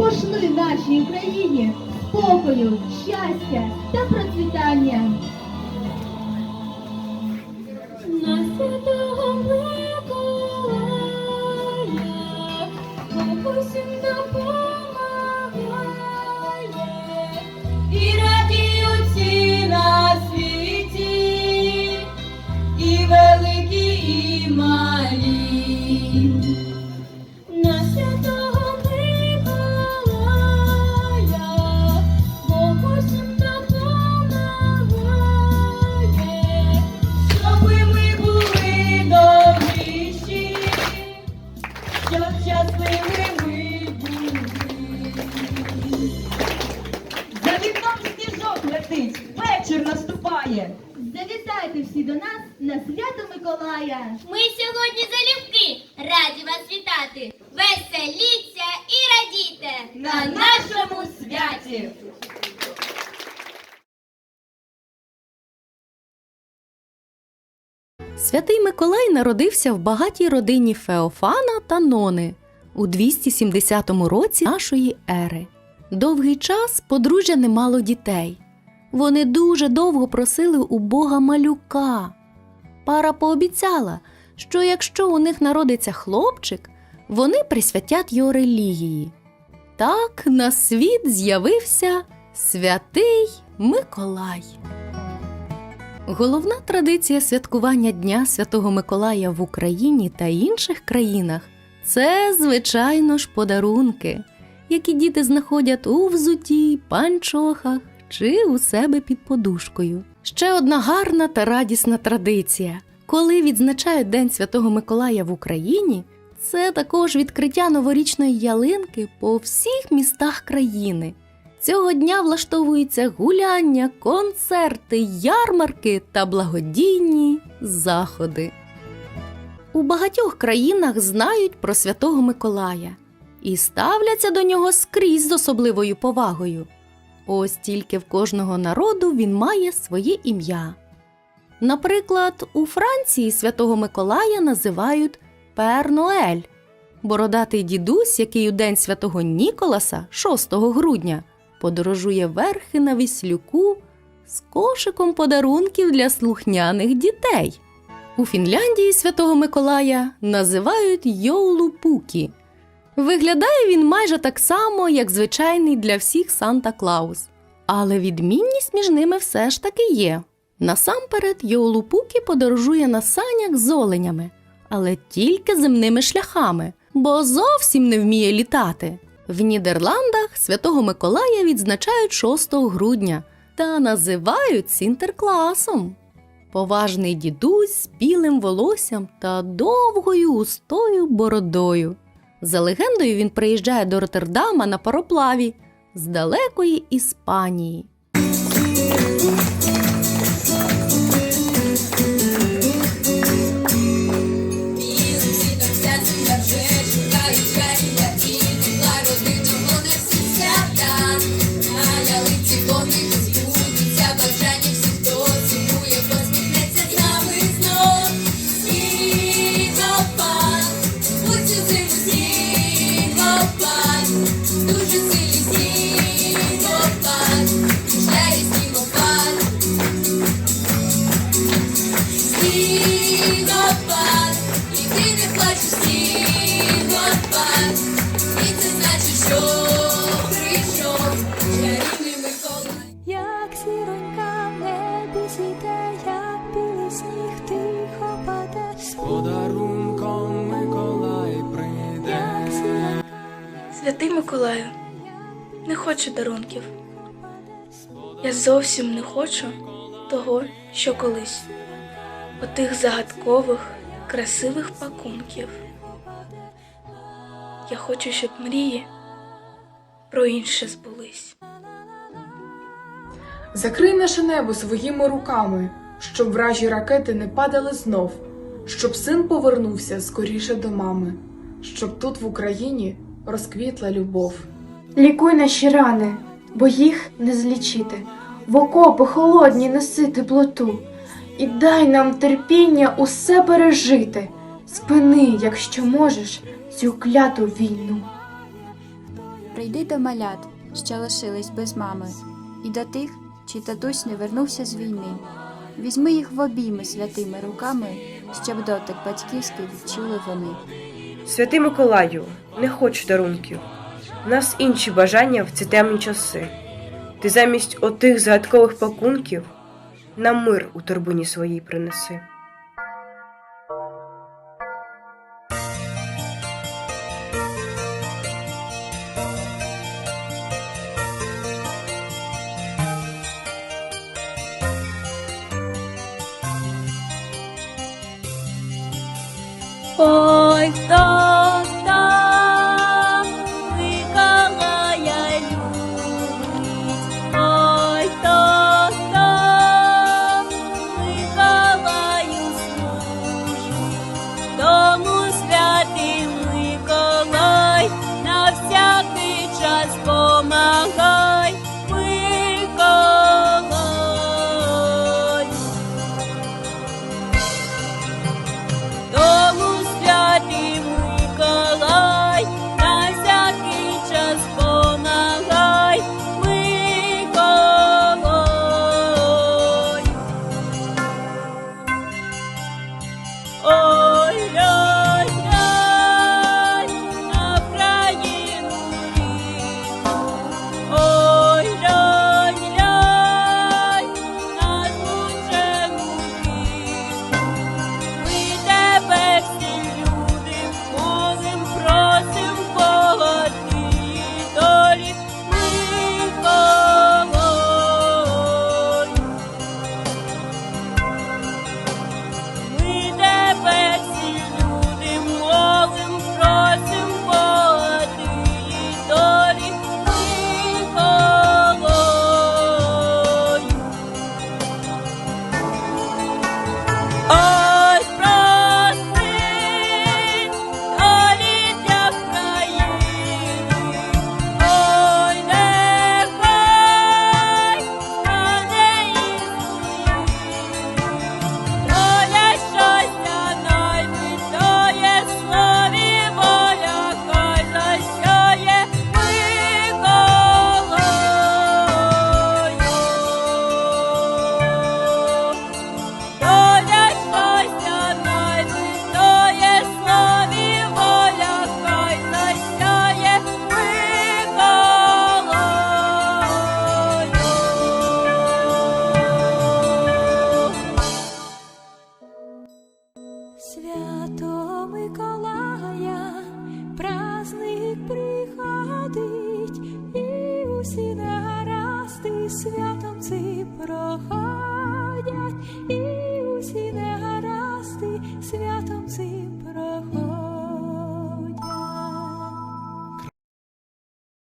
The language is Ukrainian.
пошли нашій Україні спокою, щастя та процвітання. Наступає. Завітайте всі до нас на свято Миколая. Ми сьогодні залюбки раді вас вітати. Веселіться і радійте На нашому святі. Святий Миколай народився в багатій родині Феофана та Нони у 270 році нашої ери. Довгий час подружжя не мало дітей. Вони дуже довго просили у Бога малюка. Пара пообіцяла, що якщо у них народиться хлопчик, вони присвятять його релігії. Так на світ з'явився святий Миколай. Головна традиція святкування Дня Святого Миколая в Україні та інших країнах це, звичайно ж, подарунки, які діти знаходять у взуті, панчохах чи у себе під подушкою. Ще одна гарна та радісна традиція. Коли відзначають День Святого Миколая в Україні, це також відкриття новорічної ялинки по всіх містах країни. Цього дня влаштовуються гуляння, концерти, ярмарки та благодійні заходи. У багатьох країнах знають про Святого Миколая і ставляться до нього скрізь з особливою повагою. Ось тільки в кожного народу він має своє ім'я. Наприклад, у Франції Святого Миколая називають Пер Ноель, бородатий дідусь, який у день святого Ніколаса, 6 грудня, подорожує верхи на віслюку з кошиком подарунків для слухняних дітей. У Фінляндії Святого Миколая називають Йоулупукі. Виглядає він майже так само, як звичайний для всіх Санта Клаус. Але відмінність між ними все ж таки є. Насамперед, Йоулупукі подорожує на санях з оленями, але тільки земними шляхами, бо зовсім не вміє літати. В Нідерландах Святого Миколая відзначають 6 грудня та називають Сінтеркласом. Поважний дідусь з білим волоссям та довгою густою бородою. За легендою, він приїжджає до Роттердама на пароплаві з далекої Іспанії. Снігопад, і ти не плачеш снігопад, і це значить, що прийшов чарівний Миколай. Як зіронька в небі зійде, як білий сніг тихо паде, Подарунком Миколай прийде. Святий Миколаю, не хочу дарунків. Я зовсім не хочу того, що колись. Отих загадкових, красивих пакунків. Я хочу, щоб мрії про інше збулись. Закрий наше небо своїми руками, щоб вражі ракети не падали знов, щоб син повернувся скоріше до мами, щоб тут в Україні розквітла любов. Лікуй наші рани, бо їх не злічити. В окопи холодні неси теплоту, і дай нам терпіння усе пережити. Спини, якщо можеш, цю кляту війну. Прийди до малят, що лишились без мами, і до тих, чий татусь не вернувся з війни. Візьми їх в обійми святими руками, щоб дотик батьківський відчули вони. Святий Миколаю, не хочу дарунків. У нас інші бажання в ці темні часи. Ти замість отих загадкових пакунків нам мир у торбині своїй принеси. Ой,